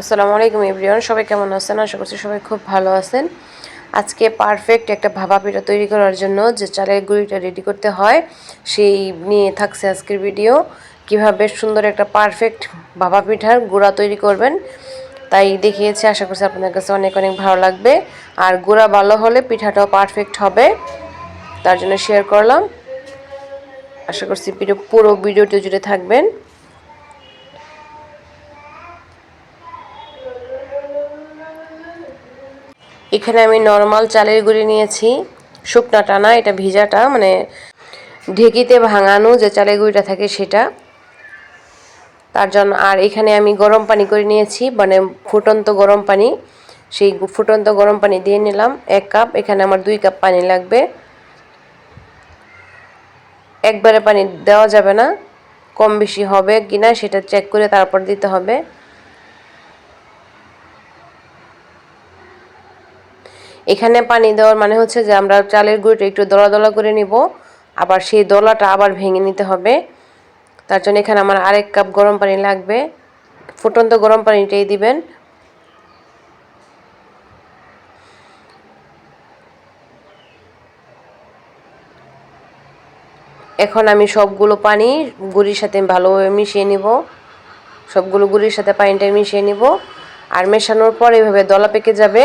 আসসালামু আলাইকুম এভরিওয়ান, সবাই কেমন আছেন? আশা করছি সবাই খুব ভালো আছেন। আজকে পারফেক্ট একটা ভাপা পিঠা তৈরি করার জন্য যে চালের গুঁড়িটা রেডি করতে হয়, সেই নিয়ে থাকছে আজকের ভিডিও কীভাবে সুন্দর একটা পারফেক্ট ভাপা পিঠার গুঁড়া তৈরি করবেন, তাই দেখিয়েছি। আশা করছি আপনাদের কাছে অনেক অনেক ভালো লাগবে। আর গুঁড়া ভালো হলে পিঠাটাও পারফেক্ট হবে। তার জন্য শেয়ার করলাম। আশা করছি পুরো ভিডিওটি জুড়ে থাকবেন। এখানে আমি নর্মাল চালের গুঁড়ি নিয়েছি। শুকনাটা না এটা ভিজাটা মানে ঢেকিতে ভাঙানো যে চালের গুঁড়িটা থাকে সেটা। তার জন্য, আর এখানে আমি গরম পানি করে নিয়েছি মানে ফুটন্ত গরম পানি। সেই ফুটন্ত গরম পানি দিয়ে নিলাম এক কাপ, এখানে আমার দুই কাপ পানি লাগবে। একবারে পানি দেওয়া যাবে না, কম বেশি হবে কিনা সেটা চেক করে তারপর দিতে হবে। এখানে পানি দেওয়ার মানে হচ্ছে যে আমরা চালের গুঁড়িটা একটু দলা দলা করে নিব। আবার সেই দলাটা আবার ভেঙে নিতে হবে। তার জন্য এখানে আমার আরেক কাপ গরম পানি লাগবে। ফুটন্ত গরম পানিটাই দিবেন। এখন আমি সবগুলো পানি গুড়ির সাথে ভালোভাবে মিশিয়ে নিব। সবগুলো গুড়ির সাথে পানিটা মিশিয়ে নিব। আর মেশানোর পর এভাবে দলা পেকে যাবে।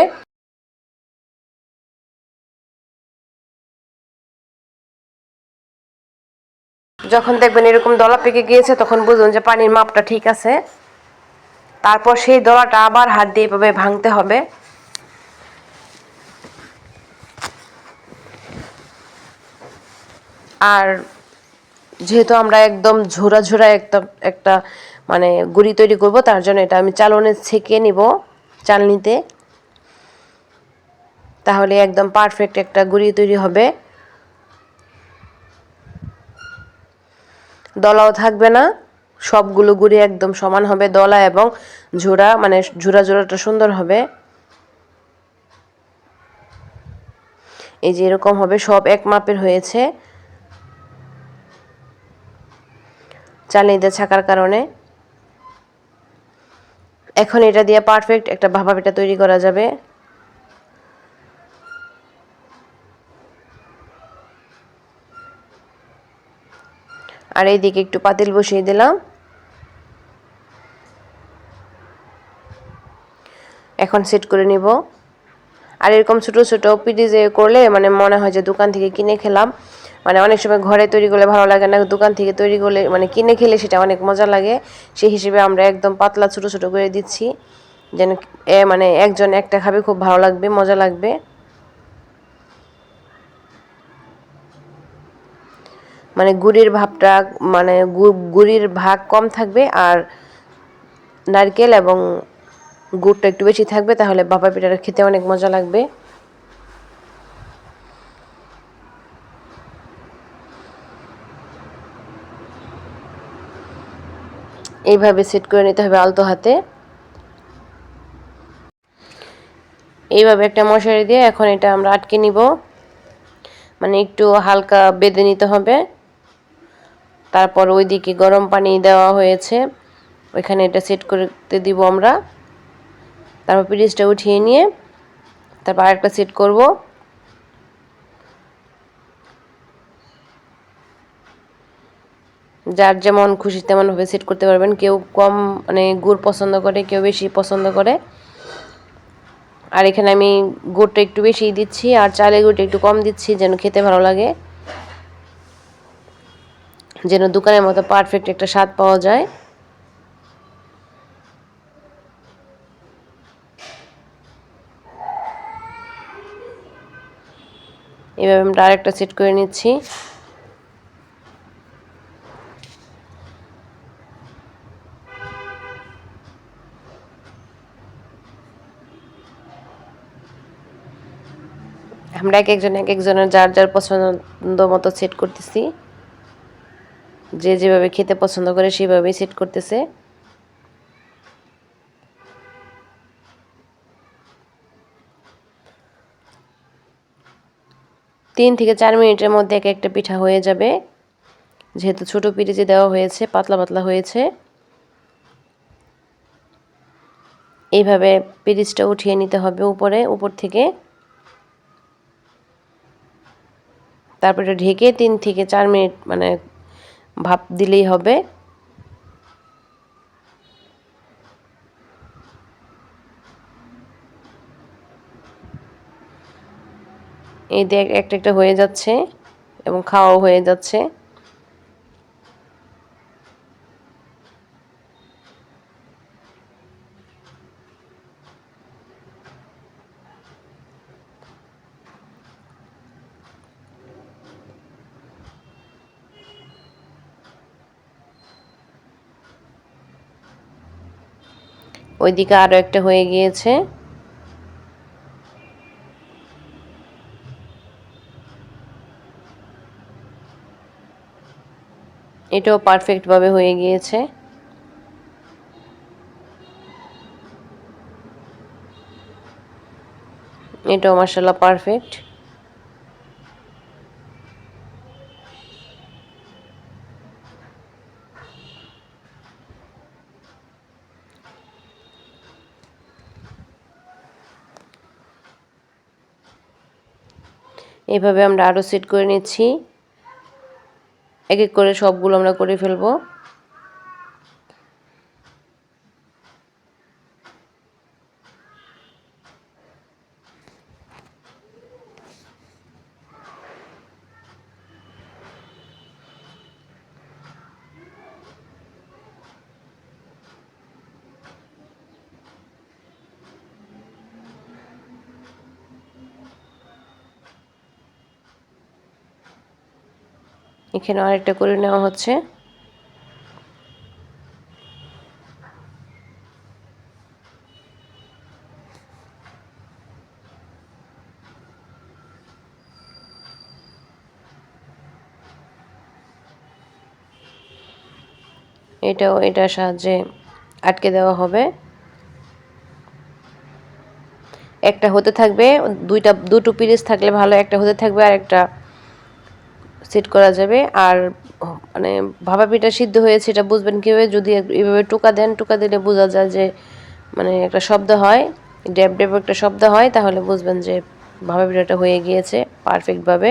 যখন দেখবেন এরকম দলা পেকে গিয়েছে, তখন বুঝুন যে পানির মাপটা ঠিক আছে। তারপর সেই দলাটা আবার হাত দিয়ে এভাবে ভাঙতে হবে। আর যেহেতু আমরা একদম ঝোরা ঝোরা একটা একটা মানে গুড়ি তৈরি করব, তার জন্য এটা আমি চালনে ছেঁকে নিব চালনিতে। তাহলে একদম পারফেক্ট একটা গুড়ি তৈরি হবে। দলাও থাকবে না। সবগুলো গুড়ি একদম সমান হবে দলা এবং ঝোড়া মানে ঝোড়া ঝোড়াটা সুন্দর হবে। এই যে এরকম হবে, সব এক মাপের হয়েছে। চালিয়ে ছাকার কারণে। এখন এটা দিয়ে পারফেক্ট একটা ভাপা পিঠা তৈরি করা যাবে। আর এইদিকে একটু পাতিল বসিয়ে দিলাম। এখন সেট করে নিব। আর এরকম ছোটো ছোটো পিডিজে করলে মানে মনে হয় যে দোকান থেকে কিনে খেলাম। মানে অনেক সময় ঘরে তৈরি করলে ভালো লাগে না, দোকান থেকে তৈরি করলে মানে কিনে খেলে সেটা অনেক মজা লাগে। সেই হিসেবে আমরা একদম পাতলা ছোটো ছোটো করে দিচ্ছি। যেন এ মানে একজন একটা খাবে খুব ভালো লাগবে, মজা লাগবে। মানে গুড়ির ভাবটা মানে গুড়ির ভাগ কম থাকবে আর নারকেল এবং গুড়টা একটু বেশি থাকবে, তাহলে বাবা পিঠাটা খেতে অনেক মজা লাগবে। এইভাবে সেট করে নিতে হবে আলতো হাতে। এইভাবে একটা মশারি দিয়ে এখন এটা আমরা আটকে নিব। মানে একটু হালকা বেঁধে নিতে হবে। তারপর ওইদিকে গরম পানি দেওয়া হয়েছে। ওইখানে এটা সেট করতে দিব আমরা। তারপর পিরিজটা উঠিয়ে নিয়ে তারপর আরেকটা সেট করব। যার যেমন খুশি তেমনভাবে সেট করতে পারবেন। কেউ কম মানে গুড় পছন্দ করে, কেউ বেশি পছন্দ করে। আর এখানে আমি গুড়টা একটু বেশি দিচ্ছি, আর চালের গুড়টা একটু কম দিচ্ছি যেন খেতে ভালো লাগে। যেন দোকানের মতো পারফেক্ট একটা স্বাদ পাওয়া যায়। এভাবে আমরা আরেকটা সেট করে নিচ্ছি। আমরা এক একজন এক একজনের যার যার পছন্দ মতো সেট করতেছি। যে যেভাবে খেতে পছন্দ করে সেভাবেই সেট করতেছে। তিন থেকে চার মিনিটের মধ্যে এক একটা পিঠা হয়ে যাবে। যেহেতু ছোটো পিঠে দেওয়া হয়েছে, পাতলা পাতলা হয়েছে। এইভাবে পিরিচটা উঠিয়ে নিতে হবে উপরে, উপর থেকে। তারপরে ঢেকে তিন থেকে চার মিনিট মানে ভাপ দিলেই হবে। এই দেখ একটা একটা হয়ে যাচ্ছে এবং খাওয়াও হয়ে যাচ্ছে। ওইদিকে আরও একটা হয়ে গিয়েছে। এটাও পারফেক্টভাবে হয়ে গিয়েছে। এটাও মার্শাল্লাহ পারফেক্ট এভাবে আমরা আরও সেট করে নিচ্ছি। এক এক করে সবগুলো আমরা করে ফেলব। এখানে আরেকটা করে নেওয়া হচ্ছে। এটাও এটার সাহায্যে আটকে দেওয়া হবে। একটা হতে থাকবে, দুইটা, দুটো পিরিচ থাকলে ভালো, একটা হতে থাকবে আর একটা সেট করা যাবে। আর মানে ভাপা পিঠা সিদ্ধ হয়েছে, এটা বুঝবেন কীভাবে? যদি এভাবে টোকা দেন, টোকা দিলে বোঝা যায় যে মানে একটা শব্দ হয়, ড্যাব ড্যাব একটা শব্দ হয়, তাহলে বুঝবেন যে ভাপা পিঠাটা হয়ে গিয়েছে পারফেক্টভাবে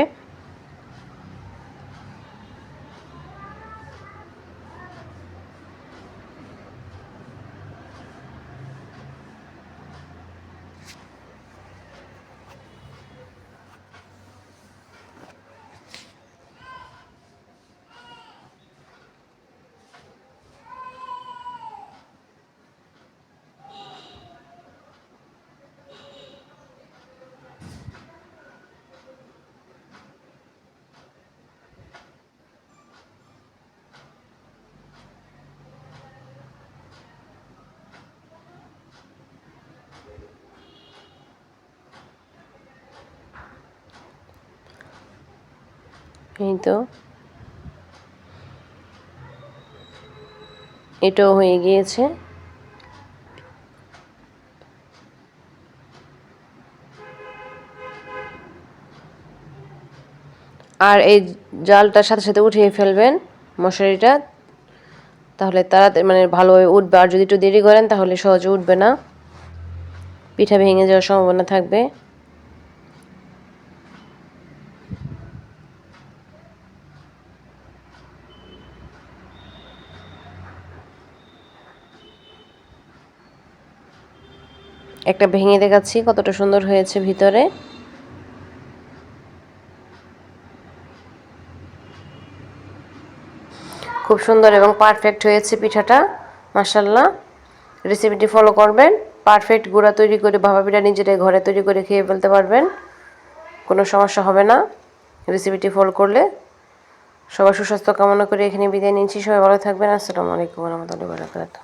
এই তো। এটাও হয়ে গিয়েছে। আর এই জালটার সাথে সাথে উঠিয়ে ফেলবেন মশারিটা, তাহলে তাড়াতাড়ি মানে ভালোভাবে উঠবে। আর যদি একটু দেরি করেন, তাহলে সহজে উঠবে না। পিঠা ভেঙে যাওয়ার সম্ভাবনা থাকবে। একটা ভেঙে দেখাচ্ছি কতটা সুন্দর হয়েছে ভিতরে। খুব সুন্দর এবং পারফেক্ট হয়েছে পিঠাটা মাসাল্লাহ রেসিপিটি ফলো করবেন পারফেক্ট গুঁড়া তৈরি করে ভাবা পিঠা নিজেরাই ঘরে তৈরি করে খেয়ে ফেলতে পারবেন, কোনো সমস্যা হবে না। রেসিপিটি ফলো করলে সবার সুস্বাস্থ্য কামনা করে এখানে বিদায় নিচ্ছি, সবাই ভালো থাকবেন, আসসালামু আলাইকুম রহমতুল্লাহ বারাকাতুহ।